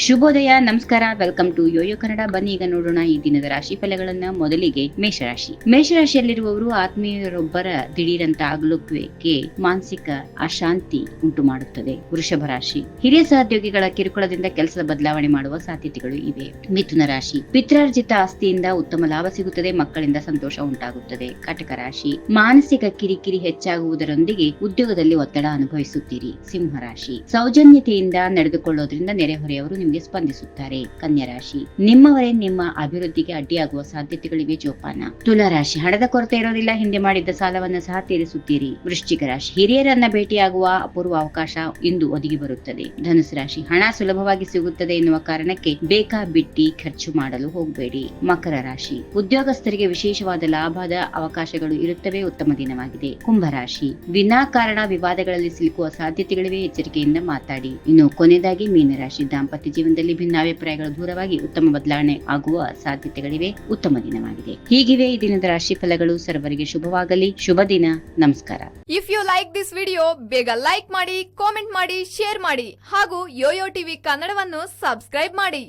ಶುಭೋದಯ, ನಮಸ್ಕಾರ, welcome to Yoyo Kannada. ಬನ್ನಿ ಈಗ ನೋಡೋಣ ಈ ದಿನದ ರಾಶಿ ಫಲಗಳನ್ನ ಮೊದಲಿಗೆ ಮೇಷರಾಶಿ. ಮೇಷರಾಶಿಯಲ್ಲಿರುವವರು ಆತ್ಮೀಯರೊಬ್ಬರ ದಿಢೀರಂತ ಆಗಲುಕ್ಕೆ ಮಾನಸಿಕ ಅಶಾಂತಿ ಉಂಟು ಮಾಡುತ್ತದೆ. ವೃಷಭ ರಾಶಿ. ಹಿರಿಯ ಸಹೋದ್ಯೋಗಿಗಳ ಕಿರುಕುಳದಿಂದ ಕೆಲಸದ ಬದಲಾವಣೆ ಮಾಡುವ ಸಾಧ್ಯತೆಗಳು ಇವೆ. ಮಿಥುನ ರಾಶಿ. ಪಿತ್ರಾರ್ಜಿತ ಆಸ್ತಿಯಿಂದ ಉತ್ತಮ ಲಾಭ ಸಿಗುತ್ತದೆ, ಮಕ್ಕಳಿಂದ ಸಂತೋಷ ಉಂಟಾಗುತ್ತದೆ. ಕಟಕ ರಾಶಿ. ಮಾನಸಿಕ ಕಿರಿಕಿರಿ ಹೆಚ್ಚಾಗುವುದರೊಂದಿಗೆ ಉದ್ಯೋಗದಲ್ಲಿ ಒತ್ತಡ ಅನುಭವಿಸುತ್ತೀರಿ. ಸಿಂಹ ರಾಶಿ. ಸೌಜನ್ಯತೆಯಿಂದ ನಡೆದುಕೊಳ್ಳೋದ್ರಿಂದ ನೆರೆಹೊರೆಯವರು ನಿಮಗೆ ಸ್ಪಂದಿಸುತ್ತಾರೆ. ರಾಶಿ, ನಿಮ್ಮವರೇ ನಿಮ್ಮ ಅಭಿವೃದ್ಧಿಗೆ ಅಡ್ಡಿಯಾಗುವ ಸಾಧ್ಯತೆಗಳಿವೆ ಜೋಪಾನ. ತುಲಾರಾಶಿ ಹಣದ ಕೊರತೆ ಇರೋದಿಲ್ಲ. ಹಿಂದೆ ಮಾಡಿದ್ದ ಸಾಲವನ್ನು ಸಹ ತೀರಿಸುತ್ತೀರಿ. ವೃಶ್ಚಿಕ ರಾಶಿ, ಹಿರಿಯರನ್ನ ಭೇಟಿಯಾಗುವ ಅಪೂರ್ವ ಅವಕಾಶ ಇಂದು ಒದಗಿ ಬರುತ್ತದೆ. ಧನುಸು ರಾಶಿ, ಹಣ ಸುಲಭವಾಗಿ ಸಿಗುತ್ತದೆ ಎನ್ನುವ ಕಾರಣಕ್ಕೆ ಬೇಕಾ ಬಿಟ್ಟಿ ಖರ್ಚು ಮಾಡಲು ಹೋಗಬೇಡಿ. ಮಕರ ರಾಶಿ, ಉದ್ಯೋಗಸ್ಥರಿಗೆ ವಿಶೇಷವಾದ ಲಾಭದ ಅವಕಾಶಗಳು ಇರುತ್ತವೆ. ಉತ್ತಮ ದಿನವಾಗಿದೆ. ಕುಂಭರಾಶಿ ವಿನಾಕಾರಣ ವಿವಾದಗಳಲ್ಲಿ ಸಿಲುಕುವ ಸಾಧ್ಯತೆಗಳಿವೆ. ಎಚ್ಚರಿಕೆಯಿಂದ ಮಾತಾಡಿ. ಇನ್ನು ಕೊನೆಯದಾಗಿ ಮೀನರಾಶಿ, ದಾಂಪತ್ಯ ಜೀವನದಲ್ಲಿ ಭಿನ್ನಾಭಿಪ್ರಾಯಗಳು ದೂರವಾಗಿ ಉತ್ತಮ ಬದಲಾವಣೆ ಆಗುವ ಸಾಧ್ಯತೆಗಳಿವೆ. ಉತ್ತಮ ದಿನವಾಗಿದೆ. ಹೀಗಿವೆ ಈ ದಿನದ ರಾಶಿ ಫಲಗಳು ಸರ್ವರಿಗೆ ಶುಭವಾಗಲಿ. ಶುಭ ದಿನ. ನಮಸ್ಕಾರ. If you like this video ಬೇಗ ಲೈಕ್ ಮಾಡಿ ಕಾಮೆಂಟ್ ಮಾಡಿ ಶೇರ್ ಮಾಡಿ ಹಾಗೂ ಯೋಯೋ ಟಿವಿ ಕನ್ನಡವನ್ನು ಸಬ್ಸ್ಕ್ರೈಬ್ ಮಾಡಿ.